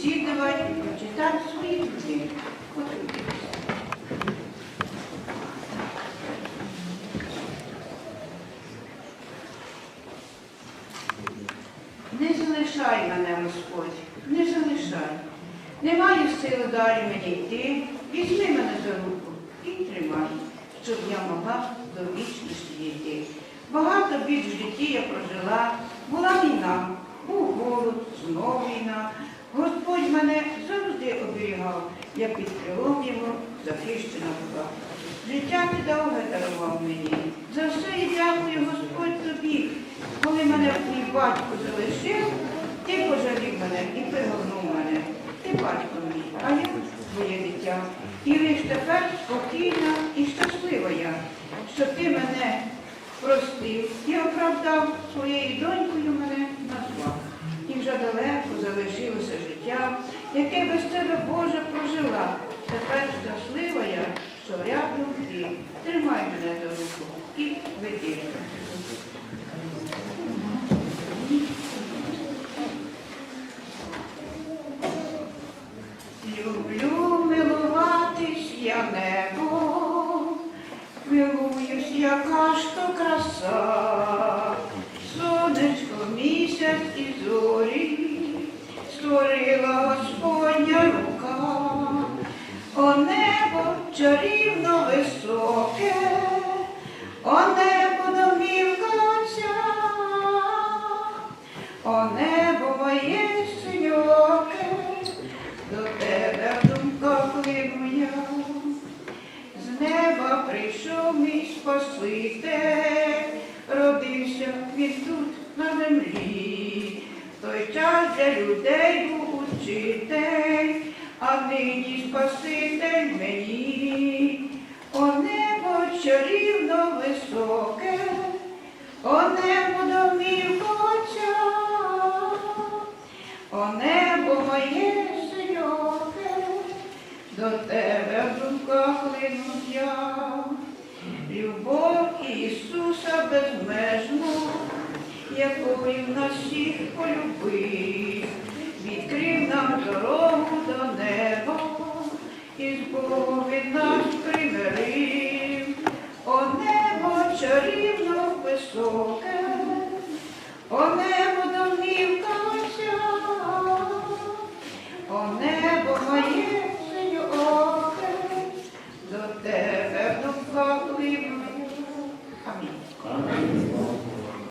побесідувати, прочитати свої книги. От такі. Не залишай мене, Господь, не залишай. Немає сили далі мені йти. Візьми мене за руку і тримай, щоб я могла до вічності йти. Багато бід в житті я прожила, була війна, був голод, знов війна. Господь мене завжди оберігав, я під крилом його захищена була. Життя недовге дарував мені. За все я дякую, Господь тобі. Коли мене мій батько залишив, ти пожалів мене і пригорнув мене. Ти батько мій, а я твоє дитя. І лиш тепер спокійна і щаслива я, що ти мене простив і оправдав своєю донькою мене назвав. І вже далеко залишилося життя, яке без тебе, Боже, прожила. Тепер щаслива я, що рядом ти. Тримай мене за руку Люблю милуватись я небо, милуюсь, яка ж то краса, сонечко, місяць і зорі, створила Господня рука, о небо чарівно високе, о небо моє синьоке, до тебе в думках лину я. З неба прийшов мій Спаситель, родився він тут на землі. В той час для людей був учитель, а нині Спаситель мені. Думках я. Любов Ісуса безмежну, якою нас всіх полюбив, відкрив нам дорогу до неба, і з Богом нас примирив. О небо чарівно високе, о небо